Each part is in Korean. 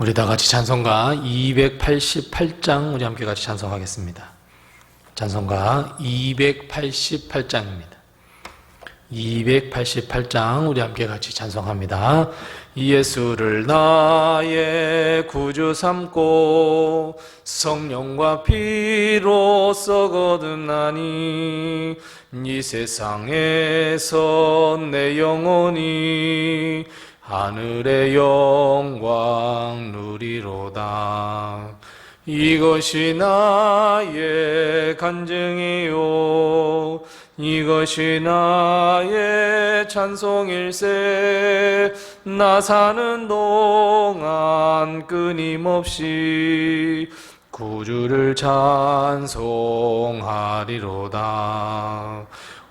우리 다 같이 찬송가 288장 우리 함께 같이 찬송하겠습니다. 찬송가 288장입니다. 288장 우리 함께 같이 찬송합니다. 예수를 나의 구주 삼고 성령과 피로 썩어든나니 이 세상에서 내 영혼이 하늘의 영광 누리로다. 이것이 나의 간증이요. 이것이 나의 찬송일세. 나 사는 동안 끊임없이 구주를 찬송하리로다.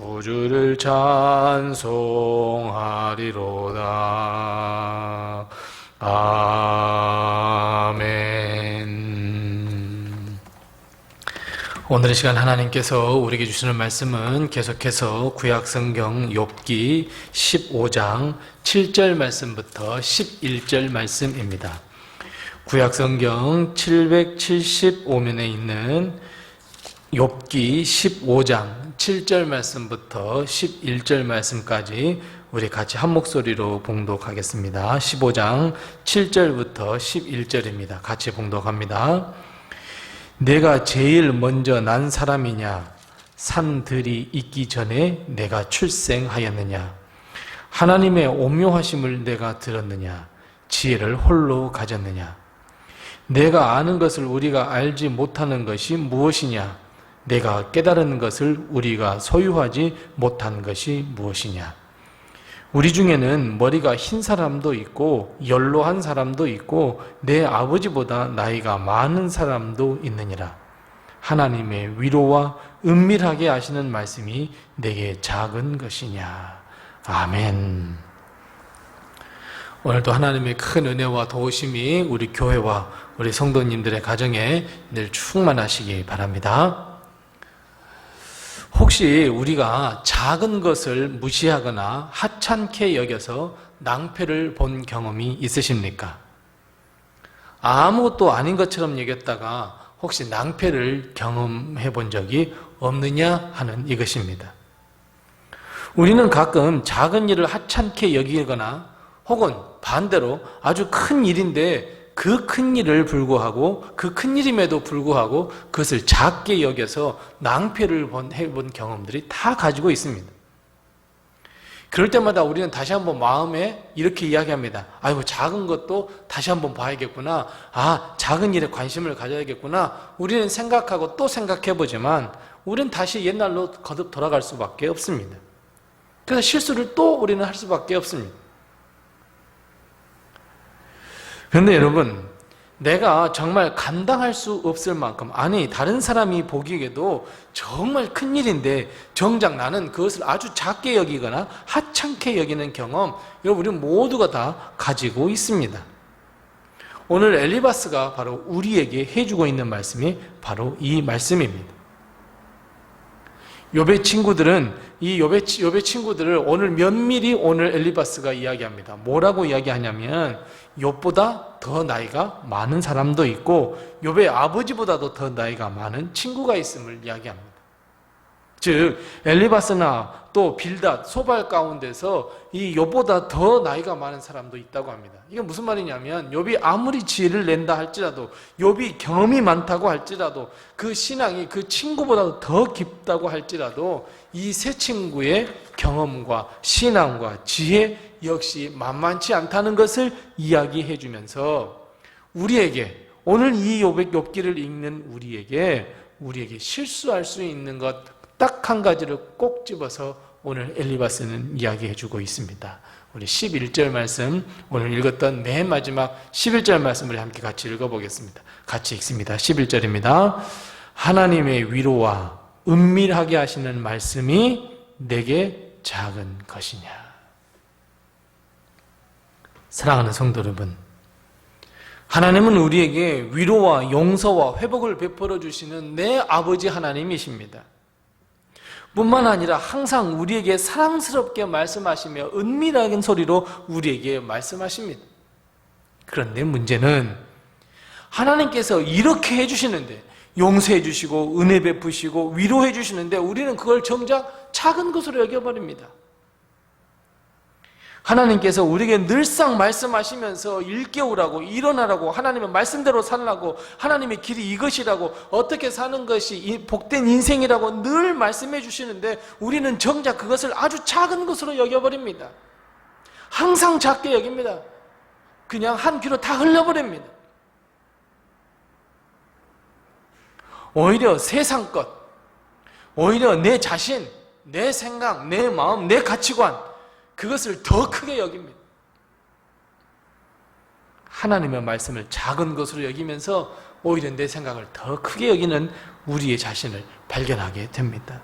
구주를 찬송하리로다. 아멘. 오늘 이 시간 하나님께서 우리에게 주시는 말씀은 계속해서 구약성경 욥기 15장 7절 말씀부터 11절 말씀입니다. 구약성경 775면에 있는 욥기 15장 7절 말씀부터 11절 말씀까지 우리 같이 한 목소리로 봉독하겠습니다. 15장 7절부터 11절입니다. 같이 봉독합니다. 내가 제일 먼저 난 사람이냐? 산들이 있기 전에 내가 출생하였느냐? 하나님의 오묘하심을 내가 들었느냐? 지혜를 홀로 가졌느냐? 내가 아는 것을 우리가 알지 못하는 것이 무엇이냐? 내가 깨달은 것을 우리가 소유하지 못한 것이 무엇이냐? 우리 중에는 머리가 흰 사람도 있고 연로한 사람도 있고 내 아버지보다 나이가 많은 사람도 있느니라. 하나님의 위로와 은밀하게 하시는 말씀이 내게 작은 것이냐. 아멘. 오늘도 하나님의 큰 은혜와 도우심이 우리 교회와 우리 성도님들의 가정에 늘 충만하시기 바랍니다. 혹시 우리가 작은 것을 무시하거나 하찮게 여겨서 낭패를 본 경험이 있으십니까? 아무것도 아닌 것처럼 여겼다가 혹시 낭패를 경험해 본 적이 없느냐 하는 이것입니다. 우리는 가끔 작은 일을 하찮게 여기거나 혹은 반대로 아주 큰 일인데 그 큰 일을 불구하고 그 큰 일임에도 불구하고 그것을 작게 여겨서 낭패를 본- 해본 경험들이 다 가지고 있습니다. 그럴 때마다 우리는 다시 한번 마음에 이렇게 이야기합니다. 아이고, 작은 것도 다시 한번 봐야겠구나. 아, 작은 일에 관심을 가져야겠구나. 우리는 생각하고 또 생각해 보지만, 우리는 다시 옛날로 거듭 돌아갈 수밖에 없습니다. 그래서 실수를 또 우리는 할 수밖에 없습니다. 그런데 여러분, 내가 정말 감당할 수 없을 만큼, 아니, 다른 사람이 보기에도 정말 큰 일인데, 정작 나는 그것을 아주 작게 여기거나 하찮게 여기는 경험, 여러분, 우리 모두가 다 가지고 있습니다. 오늘 엘리바스가 바로 우리에게 해주고 있는 말씀이 바로 이 말씀입니다. 요배 친구들은 이 요배 요배 친구들을 오늘 면밀히 오늘 엘리바스가 이야기합니다. 뭐라고 이야기하냐면 욥보다 더 나이가 많은 사람도 있고 욥의 아버지보다도 더 나이가 많은 친구가 있음을 이야기합니다. 즉 엘리바스나 또 빌닷 소발 가운데서 이 욥보다 더 나이가 많은 사람도 있다고 합니다. 이게 무슨 말이냐면 욥이 아무리 지혜를 낸다 할지라도 욥이 경험이 많다고 할지라도 그 신앙이 그 친구보다 더 깊다고 할지라도 이 세 친구의 경험과 신앙과 지혜 역시 만만치 않다는 것을 이야기해 주면서 우리에게 오늘 이 욥의 욥기를 읽는 우리에게 우리에게 실수할 수 있는 것 딱 한 가지를 꼭 집어서 오늘 엘리바스는 이야기해 주고 있습니다. 우리 11절 말씀 오늘 읽었던 맨 마지막 11절 말씀을 함께 같이 읽어 보겠습니다. 같이 읽습니다. 11절입니다. 하나님의 위로와 은밀하게 하시는 말씀이 내게 작은 것이냐. 사랑하는 성도 여러분, 하나님은 우리에게 위로와 용서와 회복을 베풀어 주시는 내 아버지 하나님이십니다. 뿐만 아니라 항상 우리에게 사랑스럽게 말씀하시며 은밀한 소리로 우리에게 말씀하십니다. 그런데 문제는 하나님께서 이렇게 해주시는데 용서해 주시고 은혜 베푸시고 위로해 주시는데 우리는 그걸 정작 작은 것으로 여겨버립니다. 하나님께서 우리에게 늘상 말씀하시면서 일깨우라고 일어나라고 하나님의 말씀대로 살라고 하나님의 길이 이것이라고 어떻게 사는 것이 복된 인생이라고 늘 말씀해 주시는데 우리는 정작 그것을 아주 작은 것으로 여겨버립니다. 항상 작게 여깁니다. 그냥 한 귀로 다 흘려버립니다. 오히려 세상 것, 오히려 내 자신, 내 생각, 내 마음, 내 가치관, 그것을 더 크게 여깁니다. 하나님의 말씀을 작은 것으로 여기면서 오히려 내 생각을 더 크게 여기는 우리의 자신을 발견하게 됩니다.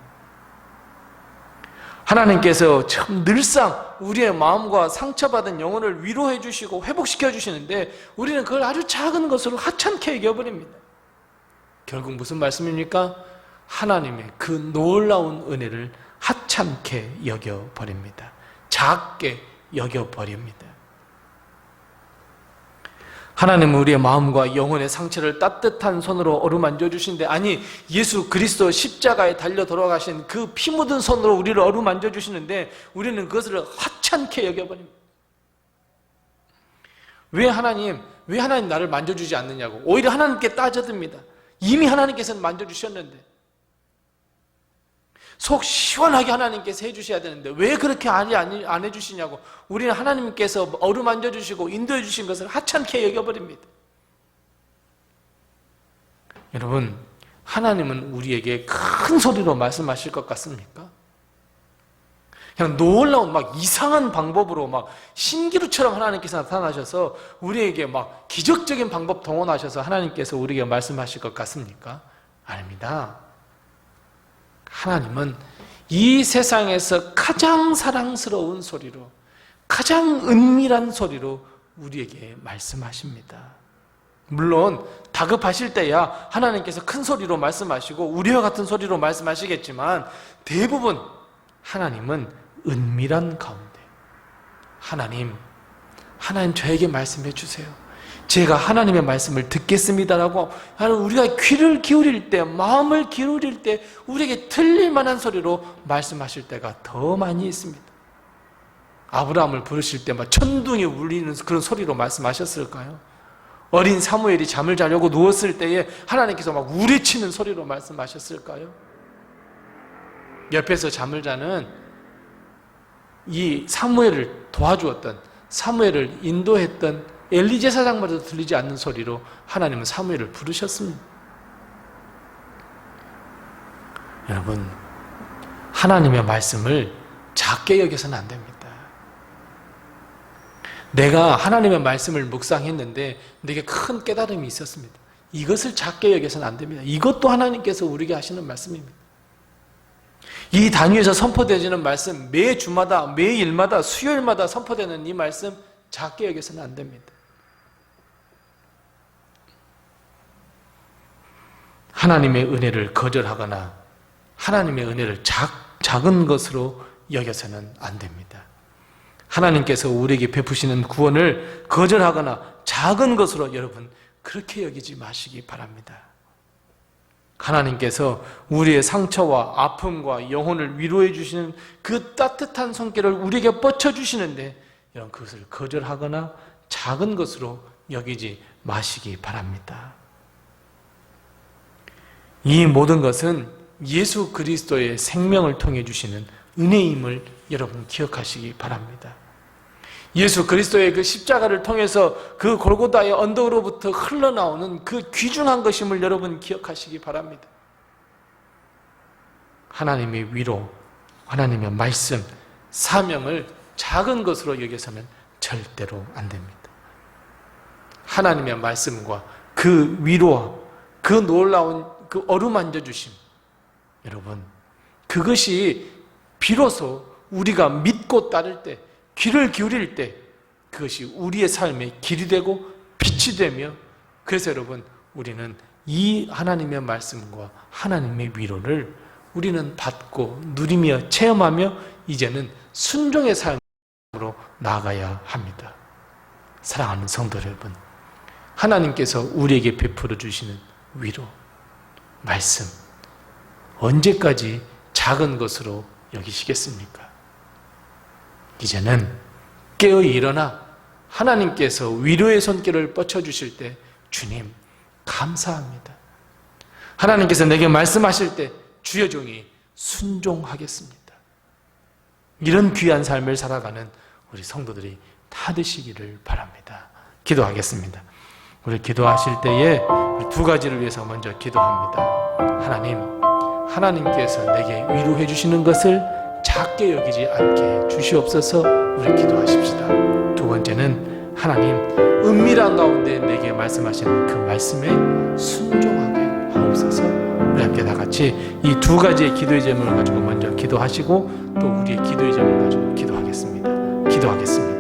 하나님께서 참 늘상 우리의 마음과 상처받은 영혼을 위로해 주시고 회복시켜 주시는데 우리는 그걸 아주 작은 것으로 하찮게 여겨버립니다. 결국 무슨 말씀입니까? 하나님의 그 놀라운 은혜를 하찮게 여겨버립니다. 작게 여겨버립니다. 하나님은 우리의 마음과 영혼의 상처를 따뜻한 손으로 어루만져 주신데 아니 예수 그리스도 십자가에 달려 돌아가신 그 피 묻은 손으로 우리를 어루만져 주시는데 우리는 그것을 하찮게 여겨버립니다. 왜 하나님 왜 하나님 나를 만져주지 않느냐고 오히려 하나님께 따져듭니다. 이미 하나님께서는 만져주셨는데 속 시원하게 하나님께서 해주셔야 되는데 왜 그렇게 안, 안 해주시냐고 우리는 하나님께서 어루만져 주시고 인도해 주신 것을 하찮게 여겨버립니다. 여러분 하나님은 우리에게 큰 소리로 말씀하실 것 같습니까? 그냥 놀라운 막 이상한 방법으로 막 신기루처럼 하나님께서 나타나셔서 우리에게 막 기적적인 방법 동원하셔서 하나님께서 우리에게 말씀하실 것 같습니까? 아닙니다. 하나님은 이 세상에서 가장 사랑스러운 소리로 가장 은밀한 소리로 우리에게 말씀하십니다. 물론 다급하실 때야 하나님께서 큰 소리로 말씀하시고 우리와 같은 소리로 말씀하시겠지만 대부분 하나님은 은밀한 가운데 하나님 하나님 저에게 말씀해 주세요. 제가 하나님의 말씀을 듣겠습니다라고 하는 우리가 귀를 기울일 때, 마음을 기울일 때 우리에게 틀릴 만한 소리로 말씀하실 때가 더 많이 있습니다. 아브라함을 부르실 때 막 천둥이 울리는 그런 소리로 말씀하셨을까요? 어린 사무엘이 잠을 자려고 누웠을 때에 하나님께서 막 우리치는 소리로 말씀하셨을까요? 옆에서 잠을 자는 이 사무엘을 도와주었던 사무엘을 인도했던 엘리 제사장마저도 들리지 않는 소리로 하나님은 사무엘을 부르셨습니다. 여러분 하나님의 말씀을 작게 여겨서는 안 됩니다. 내가 하나님의 말씀을 묵상했는데 내게 큰 깨달음이 있었습니다. 이것을 작게 여겨서는 안 됩니다. 이것도 하나님께서 우리에게 하시는 말씀입니다. 이 단위에서 선포되지는 말씀, 매 주마다, 매 일마다, 수요일마다 선포되는 이 말씀 작게 여겨서는 안 됩니다. 하나님의 은혜를 거절하거나 하나님의 은혜를 작, 작은 것으로 여겨서는 안 됩니다. 하나님께서 우리에게 베푸시는 구원을 거절하거나 작은 것으로 여러분 그렇게 여기지 마시기 바랍니다. 하나님께서 우리의 상처와 아픔과 영혼을 위로해 주시는 그 따뜻한 손길을 우리에게 뻗쳐 주시는데 이런 그것을 거절하거나 작은 것으로 여기지 마시기 바랍니다. 이 모든 것은 예수 그리스도의 생명을 통해 주시는 은혜임을 여러분 기억하시기 바랍니다. 예수 그리스도의 그 십자가를 통해서 그 골고다의 언덕으로부터 흘러나오는 그 귀중한 것임을 여러분 기억하시기 바랍니다. 하나님의 위로, 하나님의 말씀, 사명을 작은 것으로 여겨서는 절대로 안 됩니다. 하나님의 말씀과 그 위로와 그 놀라운 그 어루만져 주심, 여러분, 그것이 비로소 우리가 믿고 따를 때, 귀를 기울일 때, 그것이 우리의 삶의 길이 되고 빛이 되며, 그래서 여러분, 우리는 이 하나님의 말씀과 하나님의 위로를 우리는 받고 누리며 체험하며 이제는 순종의 삶으로 나아가야 합니다. 사랑하는 성도 여러분, 하나님께서 우리에게 베풀어 주시는 위로, 말씀, 언제까지 작은 것으로 여기시겠습니까? 이제는 깨어 일어나 하나님께서 위로의 손길을 뻗쳐 주실 때 주님 감사합니다. 하나님께서 내게 말씀하실 때 주여 종이 순종하겠습니다. 이런 귀한 삶을 살아가는 우리 성도들이 다 되시기를 바랍니다. 기도하겠습니다. 우리 기도하실 때에 두 가지를 위해서 먼저 기도합니다. 하나님, 하나님께서 내게 위로해 주시는 것을 작게 여기지 않게 주시옵소서 우리 기도하십시다. 두 번째는 하나님, 은밀한 가운데 내게 말씀하시는 그 말씀에 순종하게 하옵소서 우리 함께 다 같이 이 두 가지의 기도의 제목을 가지고 먼저 기도하시고 또 우리의 기도의 제목을 가지고 기도하겠습니다. 기도하겠습니다.